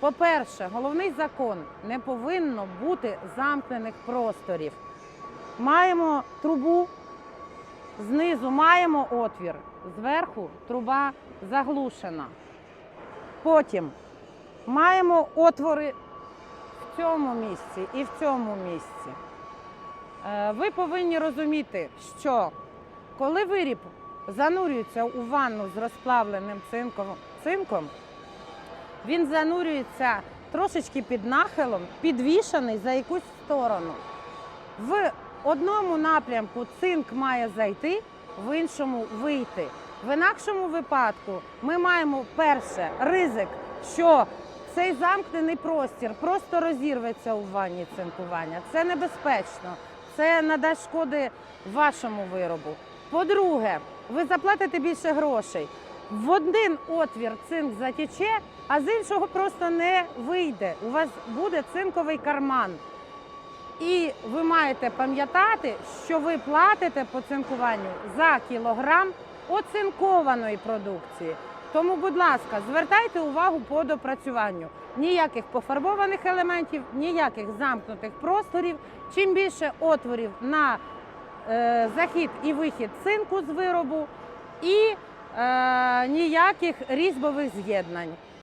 По-перше, головний закон не повинно бути замкнених просторів. Маємо трубу, знизу маємо отвір, зверху труба заглушена. Потім маємо отвори в цьому місці і в цьому місці. Е, Ви повинні розуміти, що коли виріб занурюється у ванну з розплавленим цинком, цинком він занурюється трошечки під нахилом, підвішаний за якусь сторону. В одному напрямку цинк має зайти, в іншому вийти. В інакшому випадку ми маємо перше ризик, що цей замкнений простір просто розірветься у ванні цинкування. Це небезпечно, це надасть шкоди вашому виробу. По-друге, ви заплатите більше грошей. В один отвір цинк затіче, а з іншого просто не вийде. У вас буде цинковий карман. І ви маєте пам'ятати, що ви платите по цинкуванню за кілограм оцинкованої продукції. Тому, будь ласка, звертайте увагу по допрацюванню. Ніяких пофарбованих елементів, ніяких замкнутих просторів. Чим більше отворів на е, захід і вихід цинку з виробу, і ніяких різьбових з'єднань.